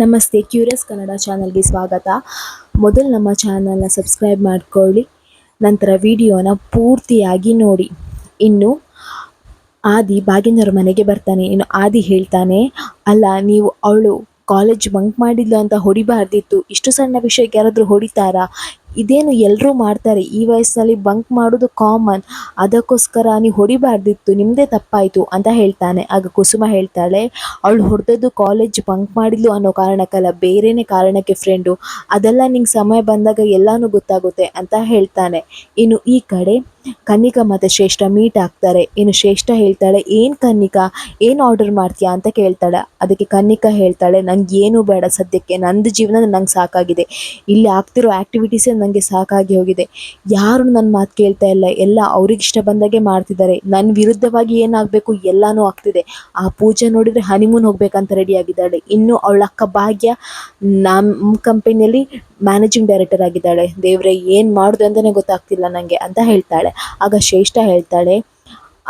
ನಮಸ್ತೆ, ಕ್ಯೂರಿಯಸ್ ಕನ್ನಡ ಚಾನಲ್ಗೆ ಸ್ವಾಗತ. ಮೊದಲು ನಮ್ಮ ಚಾನಲ್ನ ಸಬ್ಸ್ಕ್ರೈಬ್ ಮಾಡ್ಕೊಳ್ಳಿ, ನಂತರ ವಿಡಿಯೋನ ಪೂರ್ತಿಯಾಗಿ ನೋಡಿ. ಇನ್ನು ಆದಿ ಭಾಗ್ಯನವ್ರ ಮನೆಗೆ ಬರ್ತಾನೆ. ಇನ್ನು ಆದಿ ಹೇಳ್ತಾನೆ, ಅಲ್ಲ, ನೀವು ಅವಳು ಕಾಲೇಜ್ ಬಂಕ್ ಮಾಡಿದ್ಲು ಅಂತ ಹೊಡಿಬಾರ್ದಿತ್ತು. ಇಷ್ಟು ಸಣ್ಣ ವಿಷಯಕ್ಕೆ ಯಾರಾದರೂ ಹೊಡಿತಾರಾ? ಇದೇನು ಎಲ್ಲರೂ ಮಾಡ್ತಾರೆ? ಈ ವಯಸ್ಸಲ್ಲಿ ಬಂಕ್ ಮಾಡೋದು ಕಾಮನ್ ಅದಕ್ಕೋಸ್ಕರ ನೀವು ಹೊಡಿಬಾರ್ದಿತ್ತು. ನಿಮ್ಮದೇ ತಪ್ಪಾಯಿತು ಅಂತ ಹೇಳ್ತಾನೆ. ಆಗ ಕುಸುಮ ಹೇಳ್ತಾಳೆ, ಅವಳು ಹೊಡೆದದ್ದು ಕಾಲೇಜ್ ಬಂಕ್ ಮಾಡಿದ್ಲು ಅನ್ನೋ ಕಾರಣಕ್ಕಲ್ಲ, ಬೇರೆನೇ ಕಾರಣಕ್ಕೆ ಫ್ರೆಂಡು ಅದೆಲ್ಲ ನಿಂಗೆ ಸಮಯ ಬಂದಾಗ ಎಲ್ಲನೂ ಗೊತ್ತಾಗುತ್ತೆ ಅಂತ ಹೇಳ್ತಾನೆ. ಇನ್ನು ಈ ಕಡೆ ಕನ್ನಿಕ ಮತ್ತು ಶ್ರೇಷ್ಠ ಮೀಟ್ ಆಗ್ತಾರೆ. ಇನ್ನು ಶ್ರೇಷ್ಠ ಹೇಳ್ತಾಳೆ, ಏನು ಕನ್ನಿಕ? ಏನು ಆರ್ಡರ್ ಮಾಡ್ತೀಯಾ? ಅಂತ ಕೇಳ್ತಾಳೆ. ಅದಕ್ಕೆ ಕನ್ನಿಕ ಹೇಳ್ತಾಳೆ ನನಗೆ ಏನು ಬೇಡ ಸದ್ಯಕ್ಕೆ. ನಂದು ಜೀವನ ನಂಗೆ ಸಾಕಾಗಿದೆ. ಇಲ್ಲಿ ಆಗ್ತಿರೋ ಆ್ಯಕ್ಟಿವಿಟೀಸೇ ನನಗೆ ಸಾಕಾಗಿ ಹೋಗಿದೆ. ಯಾರು ನನ್ನ ಮಾತು ಕೇಳ್ತಾ ಇಲ್ಲ. ಎಲ್ಲ ಅವ್ರಿಗೆ ಇಷ್ಟ ಬಂದಾಗೆ ಮಾಡ್ತಿದ್ದಾರೆ. ನನ್ನ ವಿರುದ್ಧವಾಗಿ ಏನಾಗಬೇಕು ಎಲ್ಲನೂ ಆಗ್ತಿದೆ. ಆ ಪೂಜೆ ನೋಡಿದರೆ ಹನಿಮೂನ್ ಹೋಗ್ಬೇಕಂತ ರೆಡಿ ಆಗಿದ್ದಾಳೆ. ಇನ್ನು ಅವಳ ಅಕ್ಕ ಭಾಗ್ಯ ನಮ್ಮ ಕಂಪನಿಯಲ್ಲಿ ಮ್ಯಾನೇಜಿಂಗ್ ಡೈರೆಕ್ಟರ್ ಆಗಿದ್ದಾಳೆ. ದೇವ್ರೆ, ಏನು ಮಾಡೋದು ಅಂತಲೇ ಗೊತ್ತಾಗ್ತಿಲ್ಲ ನನಗೆ ಅಂತ ಹೇಳ್ತಾಳೆ. ಆಗ ಶ್ರೇಷ್ಠ ಹೇಳ್ತಾಳೆ,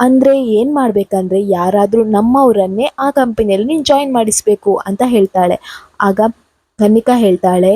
ಅಂದರೆ ಏನು ಮಾಡಬೇಕಂದ್ರೆ ಯಾರಾದರೂ ನಮ್ಮವರನ್ನೇ ಆ ಕಂಪನಿಯಲ್ಲಿ ನೀನು ಜಾಯಿನ್ ಮಾಡಿಸ್ಬೇಕು ಅಂತ ಹೇಳ್ತಾಳೆ. ಆಗ ಕನ್ನಿಕಾ ಹೇಳ್ತಾಳೆ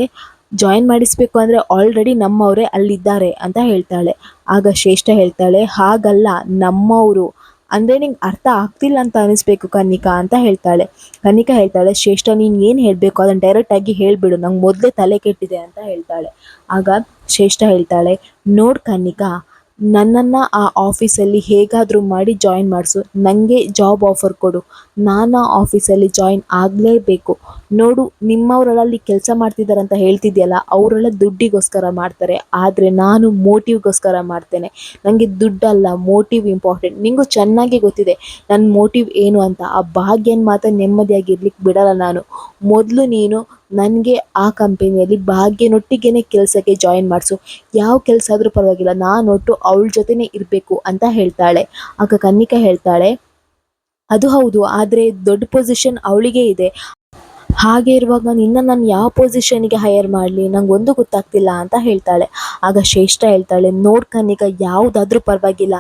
ಜಾಯಿನ್ ಮಾಡಿಸ್ಬೇಕು ಅಂದರೆ ಆಲ್ರೆಡಿ ನಮ್ಮವರೇ ಅಲ್ಲಿದ್ದಾರೆ ಅಂತ ಹೇಳ್ತಾಳೆ. ಆಗ ಶ್ರೇಷ್ಠ ಹೇಳ್ತಾಳೆ, ಹಾಗಲ್ಲ, ನಮ್ಮವರು. ಅಂದರೆ ನಿಂಗೆ ಅರ್ಥ ಆಗ್ತಿಲ್ಲ ಅಂತ ಅನಿಸ್ಬೇಕು ಕನ್ನಿಕಾ ಅಂತ ಹೇಳ್ತಾಳೆ. ಕನ್ನಿಕಾ ಹೇಳ್ತಾಳೆ, ಶ್ರೇಷ್ಠ ನೀನು ಏನು ಹೇಳಬೇಕು ಅದನ್ನು ಡೈರೆಕ್ಟಾಗಿ ಹೇಳಿಬಿಡು, ನಂಗೆ ಮೊದಲೇ ತಲೆ ಕೆಟ್ಟಿದೆ ಅಂತ ಹೇಳ್ತಾಳೆ. ಆಗ ಶ್ರೇಷ್ಠ ಹೇಳ್ತಾಳೆ, ನೋಡು ಕನ್ನಿಕಾ, ನನ್ನನ್ನು ಆ ಆಫೀಸಲ್ಲಿ ಹೇಗಾದರೂ ಮಾಡಿ ಜಾಯಿನ್ ಮಾಡಿಸು. ನನಗೆ ಜಾಬ್ ಆಫರ್ ಕೊಡು. ನಾನು ಆ ಆಫೀಸಲ್ಲಿ ಜಾಯಿನ್ ಆಗಲೇಬೇಕು. ನೋಡು ನಿಮ್ಮವರಲ್ಲಿ ಕೆಲಸ ಮಾಡ್ತಿದ್ದಾರೆ ಅಂತ ಹೇಳ್ತಿದ್ಯಲ್ಲ ಅವರೆಲ್ಲ ದುಡ್ಡಿಗೋಸ್ಕರ ಮಾಡ್ತಾರೆ, ಆದರೆ ನಾನು ಮೋಟಿವ್ಗೋಸ್ಕರ ಮಾಡ್ತೇನೆ. ನನಗೆ ದುಡ್ಡಲ್ಲ, ಮೋಟಿವ್ ಇಂಪಾರ್ಟೆಂಟ್. ನಿಂಗೂ ಚೆನ್ನಾಗಿ ಗೊತ್ತಿದೆ ನನ್ನ ಮೋಟಿವ್ ಏನು ಅಂತ. ಆ ಭಾಗ್ಯನ ಮಾತ್ರ ನೆಮ್ಮದಿಯಾಗಿರ್ಲಿಕ್ಕೆ ಬಿಡಲ್ಲ ನಾನು. ಮೊದಲು ನೀನು ನನಗೆ ಆ ಕಂಪನಿಯಲ್ಲಿ ಭಾಗ್ಯನೊಟ್ಟಿಗೆ ಕೆಲಸಕ್ಕೆ ಜಾಯಿನ್ ಮಾಡಿಸು. ಯಾವ ಕೆಲಸ ಆದರೂ ಪರವಾಗಿಲ್ಲ, ನಾನೊಟ್ಟು ಅವಳ ಜೊತೆನೇ ಇರಬೇಕು ಅಂತ ಹೇಳ್ತಾಳೆ. ಆಗ ಕನ್ನಿಕಾ ಹೇಳ್ತಾಳೆ, ಅದು ಹೌದು, ಆದರೆ ದೊಡ್ಡ ಪೊಸಿಷನ್ ಅವಳಿಗೆ ಇದೆ. ಹಾಗೆ ಇರುವಾಗ ನಿನ್ನ ನಾನು ಯಾವ ಪೊಸಿಷನಿಗೆ ಹೈಯರ್ ಮಾಡಲಿ? ಒಂದು ಗೊತ್ತಾಗ್ತಿಲ್ಲ ಅಂತ ಹೇಳ್ತಾಳೆ. ಆಗ ಶ್ರೇಷ್ಠ ಹೇಳ್ತಾಳೆ, ನೋಡಿ ಕನ್ನಿಕಾ ಯಾವುದಾದ್ರೂ ಪರವಾಗಿಲ್ಲ.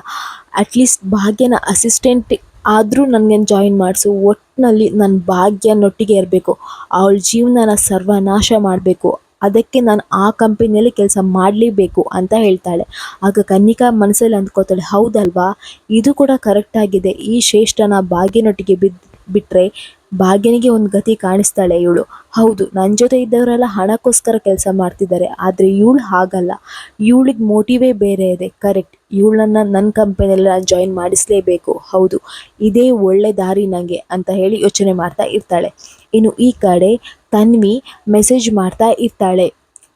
ಅಟ್ಲೀಸ್ಟ್ ಭಾಗ್ಯನ ಅಸಿಸ್ಟೆಂಟ್ ಆದರೂ ನನಗೆ ಜಾಯಿನ್ ಮಾಡಿಸು. ಒಟ್ಟಿನಲ್ಲಿ ನನ್ನ ಭಾಗ್ಯನೊಟ್ಟಿಗೆ ಇರಬೇಕು. ಅವಳ ಜೀವನನ ಸರ್ವನಾಶ ಮಾಡಬೇಕು. ಅದಕ್ಕೆ ನಾನು ಆ ಕಂಪನಿಯಲ್ಲಿ ಕೆಲಸ ಮಾಡಲೇಬೇಕು ಅಂತ ಹೇಳ್ತಾಳೆ. ಆಗ ಕನ್ನಿಕಾ ಮನಸ್ಸಲ್ಲಿ ಅಂದ್ಕೋತಾಳೆ, ಹೌದಲ್ವಾ? ಇದು ಕೂಡ ಕರೆಕ್ಟಾಗಿದೆ ಈ ಶ್ರೇಷ್ಠನ ಭಾಗ್ಯನೊಟ್ಟಿಗೆ ಬಿದ್ದು ಬಿಟ್ಟರೆ ಭಾಗ್ಯನಿಗೆ ಒಂದು ಗತಿ ಕಾಣಿಸ್ತಾಳೆ ಇವಳು. ಹೌದು ನನ್ನ ಜೊತೆ ಇದ್ದವರೆಲ್ಲ ಹಣಕ್ಕೋಸ್ಕರ ಕೆಲಸ ಮಾಡ್ತಿದ್ದಾರೆ, ಆದರೆ ಇವಳು ಹಾಗಲ್ಲ. ಇವಳಿಗೆ ಮೋಟಿವೇ ಬೇರೆ ಇದೆ ಕರೆಕ್ಟ್ ಇವಳನ್ನು ನನ್ನ ಕಂಪನಿಯಲ್ಲಿ ನಾನು ಜಾಯಿನ್ ಮಾಡಿಸಲೇಬೇಕು. ಹೌದು, ಇದೇ ಒಳ್ಳೆ ದಾರಿ ನನಗೆ ಅಂತ ಹೇಳಿ ಯೋಚನೆ ಮಾಡ್ತಾ ಇರ್ತಾಳೆ. ಇನ್ನು ಈ ಕಡೆ ತನ್ವಿ ಮೆಸೇಜ್ ಮಾಡ್ತಾ ಇರ್ತಾಳೆ.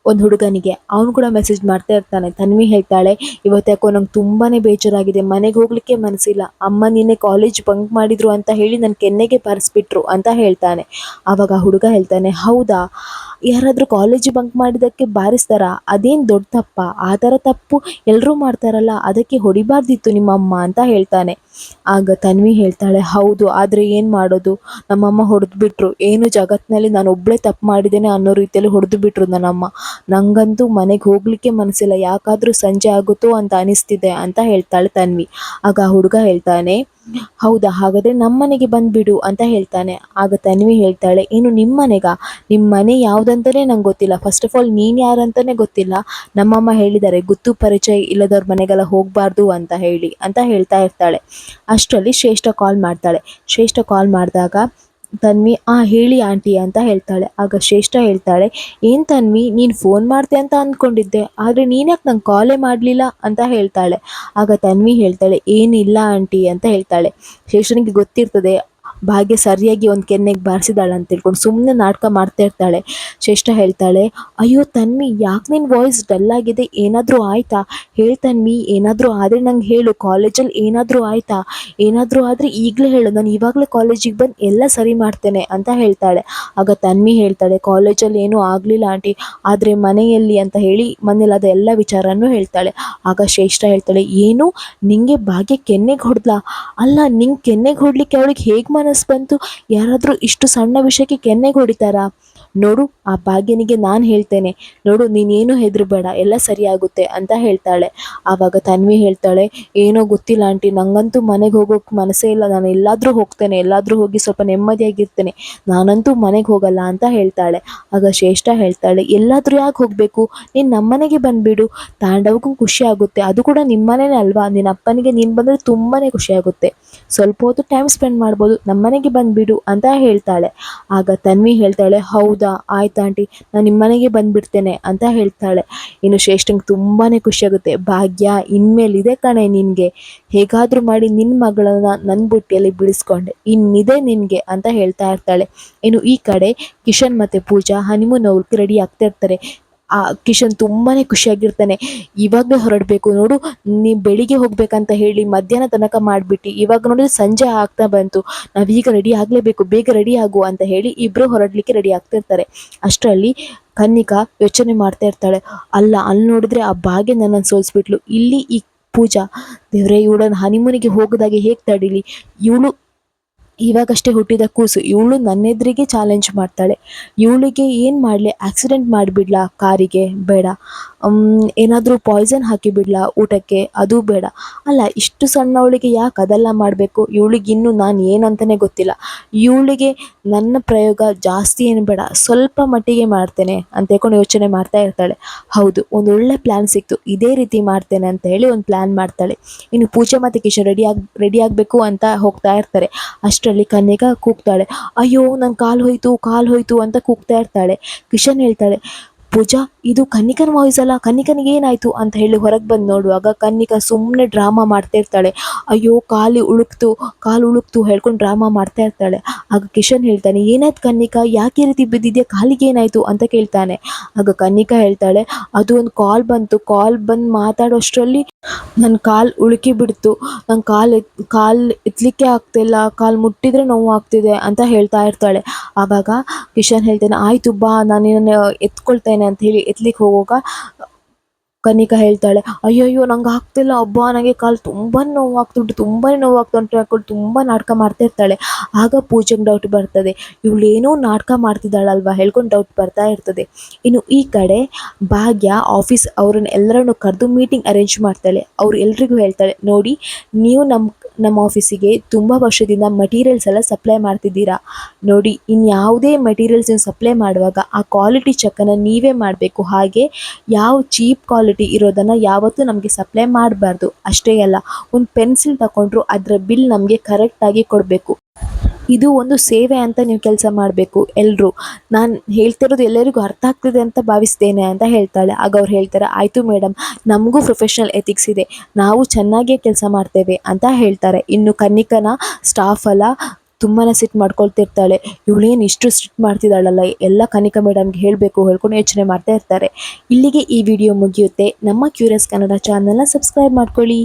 ಒಂದು ಹುಡುಗನಿಗೆ. ಅವನು ಕೂಡ ಮೆಸೇಜ್ ಮಾಡ್ತಾ ಇರ್ತಾನೆ. ತನ್ವಿ ಹೇಳ್ತಾಳೆ, ಇವತ್ತು ಯಾಕೋ ನಂಗೆ ತುಂಬಾ ಬೇಜಾರಾಗಿದೆ. ಮನೆಗೆ ಹೋಗ್ಲಿಕ್ಕೆ ಮನಸ್ಸಿಲ್ಲ ಅಮ್ಮ ನಿನ್ನೆ ಕಾಲೇಜ್ ಬಂಕ್ ಮಾಡಿದ್ರು ಅಂತ ಹೇಳಿ ನನ್ನ ಕೆನ್ನೆಗೆ ಪರಿಸ್ಬಿಟ್ರು ಅಂತ ಹೇಳ್ತಾನೆ. ಆವಾಗ ಹುಡುಗ ಹೇಳ್ತಾನೆ, ಹೌದಾ? ಯಾರಾದರೂ ಕಾಲೇಜ್ ಬಂಕ್ ಮಾಡಿದ್ದಕ್ಕೆ ಬಾರಿಸ್ತಾರ? ಅದೇನು ದೊಡ್ಡ ತಪ್ಪ? ಆ ಥರ ತಪ್ಪು ಎಲ್ಲರೂ ಮಾಡ್ತಾರಲ್ಲ. ಅದಕ್ಕೆ ಹೊಡಿಬಾರ್ದಿತ್ತು ನಿಮ್ಮಮ್ಮ ಅಂತ ಹೇಳ್ತಾನೆ. ಆಗ ತನ್ವಿ ಹೇಳ್ತಾಳೆ, ಹೌದು, ಆದರೆ ಏನು ಮಾಡೋದು? ನಮ್ಮಮ್ಮ ಹೊಡೆದು ಬಿಟ್ರು ಏನು ಜಗತ್ತಿನಲ್ಲಿ ನಾನು ಒಬ್ಬಳೇ ತಪ್ಪು ಮಾಡಿದ್ದೇನೆ ಅನ್ನೋ ರೀತಿಯಲ್ಲಿ ಹೊಡೆದು ಬಿಟ್ರು ನನ್ನಮ್ಮ. ನನಗಂತೂ ಮನೆಗೆ ಹೋಗಲಿಕ್ಕೆ ಮನಸ್ಸಿಲ್ಲ. ಯಾಕಾದರೂ ಸಂಜೆ ಆಗುತ್ತೋ ಅಂತ ಅನಿಸ್ತಿದೆ, ಅಂತ ಹೇಳ್ತಾಳೆ ತನ್ವಿ. ಆಗ ಆ ಹುಡುಗ ಹೇಳ್ತಾನೆ ಹೌದಾ? ಹಾಗಾದರೆ ನಮ್ಮನೆಗೆ ಬಂದುಬಿಡು ಅಂತ ಹೇಳ್ತಾನೆ. ಆಗ ತನ್ವಿ ಹೇಳ್ತಾಳೆ, ಏನು ನಿಮ್ಮ ಮನೆಗ ನಿಮ್ಮ ಮನೆ ಯಾವುದಂತಲೇ ನಂಗೆ ಗೊತ್ತಿಲ್ಲ. ಫಸ್ಟ್ ಆಫ್ ಆಲ್ ನೀನು ಯಾರಂತಲೇ ಗೊತ್ತಿಲ್ಲ. ನಮ್ಮಮ್ಮ ಹೇಳಿದ್ದಾರೆ, ಗೊತ್ತು ಪರಿಚಯ ಇಲ್ಲದವ್ರ ಮನೆಗೆಲ್ಲ ಹೋಗಬಾರ್ದು ಅಂತ ಹೇಳಿ ಅಂತ ಹೇಳ್ತಾ ಇರ್ತಾಳೆ. ಅಷ್ಟರಲ್ಲಿ ಶ್ರೇಷ್ಠ ಕಾಲ್ ಮಾಡ್ತಾಳೆ. ಶ್ರೇಷ್ಠ ಕಾಲ್ ಮಾಡಿದಾಗ ತನ್ವಿ, ಆ, ಹೇಳಿ ಆಂಟಿ ಅಂತ ಹೇಳ್ತಾಳೆ. ಆಗ ಶ್ರೇಷ್ಠ ಹೇಳ್ತಾಳೆ, ಏನು ತನ್ವಿ, ನೀನು ಫೋನ್ ಮಾಡ್ತೆ ಅಂತ ಅಂದ್ಕೊಂಡಿದ್ದೆ ಆದರೆ ನೀನ್ಯಾಕೆ ನಂಗೆ ಕಾಲೇ ಮಾಡಲಿಲ್ಲ ಅಂತ ಹೇಳ್ತಾಳೆ. ಆಗ ತನ್ವಿ ಹೇಳ್ತಾಳೆ, ಏನಿಲ್ಲ ಆಂಟಿ ಅಂತ ಹೇಳ್ತಾಳೆ. ಶ್ರೇಷ್ಠನಿಗೆ ಗೊತ್ತಿರ್ತದೆ ಭಾಗ್ಯ ಸರಿಯಾಗಿ ಒಂದು ಕೆನ್ನೆಗೆ ಬಾರಿಸಿದಾಳೆ ಅಂತ ತಿಳ್ಕೊಂಡು ಸುಮ್ಮನೆ ನಾಟಕ ಮಾಡ್ತಾ ಇರ್ತಾಳೆ, ಶ್ರೇಷ್ಠ ಹೇಳ್ತಾಳೆ, ಅಯ್ಯೋ ತನ್ಮಿ ಯಾಕೆ ನಿನ್ನ ವಾಯ್ಸ್ ಡಲ್ ಆಗಿದೆ? ಏನಾದರೂ ಆಯಿತಾ? ಹೇಳು ತನ್ವಿ, ಏನಾದರೂ ಆದರೆ ನಂಗೆ ಹೇಳು ಕಾಲೇಜಲ್ಲಿ ಏನಾದರೂ ಆಯಿತಾ? ಏನಾದರೂ ಆದರೆ ಈಗಲೇ ಹೇಳು, ನಾನು ಇವಾಗಲೇ ಕಾಲೇಜಿಗೆ ಬಂದು ಎಲ್ಲ ಸರಿ ಮಾಡ್ತೇನೆ ಅಂತ ಹೇಳ್ತಾಳೆ. ಆಗ ತನ್ಮಿ ಹೇಳ್ತಾಳೆ ಕಾಲೇಜಲ್ಲಿ ಏನೂ ಆಗಲಿಲ್ಲ ಆಂಟಿ, ಆದರೆ ಮನೆಯಲ್ಲಿ ಅಂತ ಹೇಳಿ ಮನೇಲಿ ಅದ ಎಲ್ಲ ವಿಚಾರನೂ ಹೇಳ್ತಾಳೆ. ಆಗ ಶ್ರೇಷ್ಠ ಹೇಳ್ತಾಳೆ, ಏನು? ನಿಂಗೆ ಭಾಗ್ಯ ಕೆನ್ನೆಗೆ ಹೊಡೆದ್ಲಾ? ಅಲ್ಲ, ನಿಂಗೆ ಕೆನ್ನೆಗೆ ಹೊಡ್ಲಿಕ್ಕೆ ಅವಳಿಗೆ ಹೇಗೆ ಮನಸ್ಸು ಮನಸ್ಸು ಬಂತು. ಯಾರಾದರೂ ಇಷ್ಟು ಸಣ್ಣ ವಿಷಯಕ್ಕೆ ಕೆನ್ನೆ ಹೊಡಿತಾರಾ? ನೋಡು, ಆ ಭಾಗ್ಯನಿಗೆ ನಾನು ಹೇಳ್ತೇನೆ. ನೋಡು, ನೀನೇನು ಹೆದರಬೇಡ, ಎಲ್ಲ ಸರಿಯಾಗುತ್ತೆ ಅಂತ ಹೇಳ್ತಾಳೆ. ಆವಾಗ ತನ್ವಿ ಹೇಳ್ತಾಳೆ, ಏನೋ ಗೊತ್ತಿಲ್ಲ ಆಂಟಿ, ನಂಗಂತೂ ಮನೆಗೆ ಹೋಗೋಕೆ ಮನಸ್ಸೇ ಇಲ್ಲ. ನಾನು ಎಲ್ಲಾದರೂ ಹೋಗ್ತೇನೆ, ಎಲ್ಲಾದರೂ ಹೋಗಿ ಸ್ವಲ್ಪ ನೆಮ್ಮದಿಯಾಗಿರ್ತೇನೆ. ನಾನಂತೂ ಮನೆಗೆ ಹೋಗಲ್ಲ ಅಂತ ಹೇಳ್ತಾಳೆ. ಆಗ ಶ್ರೇಷ್ಠ ಹೇಳ್ತಾಳೆ, ಎಲ್ಲಾದರೂ ಯಾಕೆ ಹೋಗಬೇಕು? ನೀನು ನಮ್ಮನೆಗೆ ಬಂದುಬಿಡು. ತಾಂಡವಕ್ಕೂ ಖುಷಿ ಆಗುತ್ತೆ. ಅದು ಕೂಡ ನಿಮ್ಮನೇನೆ ಅಲ್ವಾ? ನಿನ್ನ ಅಪ್ಪನಿಗೆ ನೀನು ಬಂದರೆ ತುಂಬಾ ಖುಷಿ ಆಗುತ್ತೆ. ಸ್ವಲ್ಪ ಹೊತ್ತು ಟೈಮ್ ಸ್ಪೆಂಡ್ ಮಾಡ್ಬೋದು ನಮ್ಮನೆಗೆ ಬಂದುಬಿಡು ಅಂತ ಹೇಳ್ತಾಳೆ. ಆಗ ತನ್ವಿ ಹೇಳ್ತಾಳೆ, ಹೌದಾ ಆಯ್ತು ಆಂಟಿ, ನಾನು ನಿಮ್ಮನೆಗೆ ಬಂದುಬಿಡ್ತೇನೆ ಅಂತ ಹೇಳ್ತಾಳೆ. ಇನ್ನು ಶ್ರೇಷ್ಠಂಗೆ ತುಂಬಾ ಖುಷಿಯಾಗುತ್ತೆ. ಭಾಗ್ಯ ಇನ್ಮೇಲಿದೆ ಕಣೆ ನಿನಗೆ. ಹೇಗಾದರೂ ಮಾಡಿ ನಿನ್ನ ಮಗಳನ್ನ ನನ್ನ ಬುಟ್ಟಿಯಲ್ಲಿ ಬಿಡಿಸ್ಕೊಂಡೆ. ಇನ್ನಿದೆ ನಿನಗೆ ಅಂತ ಹೇಳ್ತಾ ಇರ್ತಾಳೆ. ಇನ್ನು ಈ ಕಡೆ ಕಿಶನ್ ಮತ್ತು ಪೂಜಾ, ಹನಿಮೂನ್ ಅವ್ರಿಗೆ ರೆಡಿ ಆಗ್ತಾ ಇರ್ತಾರೆ. ಆ ಕಿಶನ್ ತುಂಬಾ ಖುಷಿಯಾಗಿರ್ತಾನೆ. ಇವಾಗಲೇ ಹೊರಡಬೇಕು, ನೋಡು, ನೀ ಬೆಳಿಗ್ಗೆ ಹೋಗ್ಬೇಕಂತ ಹೇಳಿ ಮಧ್ಯಾಹ್ನ ತನಕ ಮಾಡಿಬಿಟ್ಟು, ಇವಾಗ ನೋಡಿದ್ರೆ ಸಂಜೆ ಆಗ್ತಾ ಬಂತು. ನಾವೀಗ ರೆಡಿ ಆಗಲೇಬೇಕು, ಬೇಗ ರೆಡಿ ಆಗು ಅಂತ ಹೇಳಿ ಇಬ್ಬರು ಹೊರಡಲಿಕ್ಕೆ ರೆಡಿ ಆಗ್ತಿರ್ತಾರೆ. ಅಷ್ಟರಲ್ಲಿ ಕನ್ನಿಕಾ ಯೋಚನೆ ಮಾಡ್ತಾ ಇರ್ತಾಳೆ. ಅಲ್ಲ ಅಲ್ಲಿ ನೋಡಿದ್ರೆ ಆ ಭಾಗ್ಯ ನನ್ನನ್ನು ಸೋಲಿಸ್ಬಿಟ್ಲು. ಇಲ್ಲಿ ಈ ಪೂಜಾ, ದೇವ್ರೆ, ಇವಳನ್ನು ಹನಿಮೂನಿಗೆ ಹೋಗದಾಗೆ ಹೇಗೆ ತಡೀಲಿ? ಇವಳು ಇವಾಗಷ್ಟೇ ಹುಟ್ಟಿದ ಕೂಸು. ಇವಳು ನನ್ನೆದುರಿಗೆ ಚಾಲೆಂಜ್ ಮಾಡ್ತಾಳೆ. ಇವಳಿಗೆ ಏನು ಮಾಡಲಿ? ಆಕ್ಸಿಡೆಂಟ್ ಮಾಡಿಬಿಡ್ಲಾ ಕಾರಿಗೆ? ಬೇಡ. ಏನಾದರೂ ಪಾಯ್ಸನ್ ಹಾಕಿಬಿಡ್ಲಾ ಊಟಕ್ಕೆ? ಅದು ಬೇಡ. ಅಲ್ಲ, ಇಷ್ಟು ಸಣ್ಣವಳಿಗೆ ಯಾಕೆ ಅದೆಲ್ಲ ಮಾಡಬೇಕು? ಇವಳಿಗಿನ್ನೂ ನಾನು ಏನಂತಲೇ ಗೊತ್ತಿಲ್ಲ. ಇವಳಿಗೆ ನನ್ನ ಪ್ರಯೋಗ ಜಾಸ್ತಿ ಏನು ಬೇಡ. ಸ್ವಲ್ಪ ಮಟ್ಟಿಗೆ ಮಾಡ್ತೇನೆ ಅಂತ ಹೇಳ್ಕೊಂಡು ಯೋಚನೆ ಮಾಡ್ತಾ ಇರ್ತಾಳೆ. ಹೌದು, ಒಂದು ಒಳ್ಳೆ ಪ್ಲ್ಯಾನ್ ಸಿಕ್ತು. ಇದೇ ರೀತಿ ಮಾಡ್ತೇನೆ ಅಂತ ಹೇಳಿ ಒಂದು ಪ್ಲ್ಯಾನ್ ಮಾಡ್ತಾಳೆ. ಇನ್ನು ಪೂಜೆ ಮತ್ತು ಕಿಶನ್ ರೆಡಿ ಆಗಿ ರೆಡಿ ಆಗಬೇಕು ಅಂತ ಹೋಗ್ತಾ ಇರ್ತಾರೆ. ಅಷ್ಟರಲ್ಲಿ ಕನ್ನಿಕಾ ಕೂಗ್ತಾಳೆ. ಅಯ್ಯೋ ನನ್ನ ಕಾಲು ಹೋಯ್ತು ಕಾಲು ಹೋಯ್ತು ಅಂತ ಕೂಗ್ತಾ ಇರ್ತಾಳೆ. ಕಿಶನ್ ಹೇಳ್ತಾಳೆ, ಪೂಜಾ ಇದು ಕನ್ನಿಕನ ವಾಯ್ಸ್ ಅಲ್ಲ, ಕನ್ನಿಕನಿಗೆ ಏನಾಯಿತು ಅಂತ ಹೇಳಿ ಹೊರಗೆ ಬಂದು ನೋಡುವಾಗ ಕನ್ನಿಕ ಸುಮ್ಮನೆ ಡ್ರಾಮಾ ಮಾಡ್ತಾ ಇರ್ತಾಳೆ. ಅಯ್ಯೋ, ಕಾಲಿ ಉಳುಕ್ತು, ಕಾಲು ಉಳುಕ್ತು ಹೇಳ್ಕೊಂಡು ಡ್ರಾಮಾ ಮಾಡ್ತಾ ಇರ್ತಾಳೆ. ಆಗ ಕಿಶನ್ ಹೇಳ್ತಾನೆ, ಏನಾಯ್ತು ಕನ್ನಿಕಾ? ಯಾಕೆ ರೀತಿ ಬಿದ್ದಿದ್ಯಾ? ಕಾಲಿಗೆ ಏನಾಯಿತು ಅಂತ ಕೇಳ್ತಾನೆ. ಆಗ ಕನ್ನಿಕಾ ಹೇಳ್ತಾಳೆ, ಅದು ಒಂದು ಕಾಲ್ ಬಂತು. ಕಾಲ್ ಬಂದು ಮಾತಾಡೋಷ್ಟರಲ್ಲಿ ನನ್ನ ಕಾಲು ಉಳುಕಿ ಬಿಡ್ತು. ನನ್ನ ಕಾಲು ಎತ್, ಕಾಲು ಎತ್ತಲಿಕ್ಕೆ ಆಗ್ತಿಲ್ಲ, ಕಾಲು ಮುಟ್ಟಿದ್ರೆ ನೋವು ಆಗ್ತಿದೆ ಅಂತ ಹೇಳ್ತಾ ಇರ್ತಾಳೆ. ಆವಾಗ ಕಿಶನ್ ಹೇಳ್ತಾನೆ, ಆಯಿತು ಬಾ, ನಾನು ಎತ್ಕೊಳ್ತೇನೆ ಅಂತ ಹೇಳಿ ಎತ್ತಲಿಕ್ಕೆ ಹೋಗುವಾಗ ಕನಿಕ ಹೇಳ್ತಾಳೆ, ಅಯ್ಯಯ್ಯೋ, ನಂಗೆ ಆಗ್ತಿಲ್ಲ ಹಬ್ಬ ನನಗೆ ಕಾಲು ತುಂಬ ನೋವಾಗ್ತುಂಟು ತುಂಬಾ ನೋವಾಗ್ತುಂಟು ಹಾಕೊಂಡು ತುಂಬ ನಾಟಕ ಮಾಡ್ತಾ ಇರ್ತಾಳೆ. ಆಗ ಪೂಜೆಗೆ ಡೌಟ್ ಬರ್ತದೆ. ಇವಳೇನೋ ನಾಟಕ ಮಾಡ್ತಿದ್ದಾಳಲ್ವಾ ಹೇಳ್ಕೊಂಡು ಡೌಟ್ ಬರ್ತಾ ಇರ್ತದೆ. ಇನ್ನು ಈ ಕಡೆ ಭಾಗ್ಯ ಆಫೀಸ್ ಅವ್ರನ್ನ ಎಲ್ಲರನ್ನು ಕರೆದು ಮೀಟಿಂಗ್ ಅರೇಂಜ್ ಮಾಡ್ತಾಳೆ. ಅವ್ರು ಎಲ್ರಿಗೂ ಹೇಳ್ತಾಳೆ, ನೋಡಿ, ನೀವು ನಮ್ಮ ನಮ್ಮ ಆಫೀಸಿಗೆ ತುಂಬ ವರ್ಷದಿಂದ ಮಟೀರಿಯಲ್ಸ್ ಎಲ್ಲ ಸಪ್ಲೈ ಮಾಡ್ತಿದ್ದೀರಾ? ನೋಡಿ ಇನ್ಯಾವುದೇ ಮೆಟೀರಿಯಲ್ಸ್ ಸಪ್ಲೈ ಮಾಡುವಾಗ ಆ ಕ್ವಾಲಿಟಿ ಚೆಕ್ಕನ್ನು ನೀವೇ ಮಾಡಬೇಕು. ಹಾಗೆ ಯಾವ ಚೀಪ್ ಕ್ವಾಲಿಟಿ ಇರೋದನ್ನು ಯಾವತ್ತೂ ನಮಗೆ ಸಪ್ಲೈ ಮಾಡಬಾರ್ದು. ಅಷ್ಟೇ ಅಲ್ಲ, ಒಂದು ಪೆನ್ಸಿಲ್ ತಗೊಂಡ್ರು ಅದರ ಬಿಲ್ ನಮಗೆ ಕರೆಕ್ಟಾಗಿ ಕೊಡಬೇಕು. ಇದು ಒಂದು ಸೇವೆ ಅಂತ ನೀವು ಕೆಲಸ ಮಾಡಬೇಕು ಎಲ್ಲರೂ ನಾನು ಹೇಳ್ತಿರೋದು ಎಲ್ಲರಿಗೂ ಅರ್ಥ ಆಗ್ತಿದೆ ಅಂತ ಭಾವಿಸ್ತೇನೆ ಅಂತ ಹೇಳ್ತಾಳೆ. ಆಗ ಅವ್ರು ಹೇಳ್ತಾರೆ, ಆಯಿತು ಮೇಡಮ್ ನಮಗೂ ಪ್ರೊಫೆಷ್ನಲ್ ಎಥಿಕ್ಸ್ ಇದೆ. ನಾವು ಚೆನ್ನಾಗೇ ಕೆಲಸ ಮಾಡ್ತೇವೆ ಅಂತ ಹೇಳ್ತಾರೆ. ಇನ್ನು ಕನ್ನಿಕನ ಸ್ಟಾಫ್ ಅಲ್ಲ ತುಂಬಾ ಸಿಟ್ ಮಾಡ್ಕೊಳ್ತಿರ್ತಾಳೆ. ಇವಳೇನು ಇಷ್ಟು ಸಿಟ್ ಮಾಡ್ತಿದ್ದಾಳಲ್ಲ, ಎಲ್ಲ ಕನಿಕ ಮೇಡಮ್ಗೆ ಹೇಳಬೇಕು, ಹೇಳ್ಕೊಂಡು ಯೋಚನೆ ಮಾಡ್ತಾ ಇರ್ತಾರೆ. ಇಲ್ಲಿಗೆ ಈ ವಿಡಿಯೋ ಮುಗಿಯುತ್ತೆ. ನಮ್ಮ ಕ್ಯೂರಿಯಸ್ ಕನ್ನಡ ಚಾನಲ್ನ ಸಬ್ಸ್ಕ್ರೈಬ್ ಮಾಡ್ಕೊಳ್ಳಿ.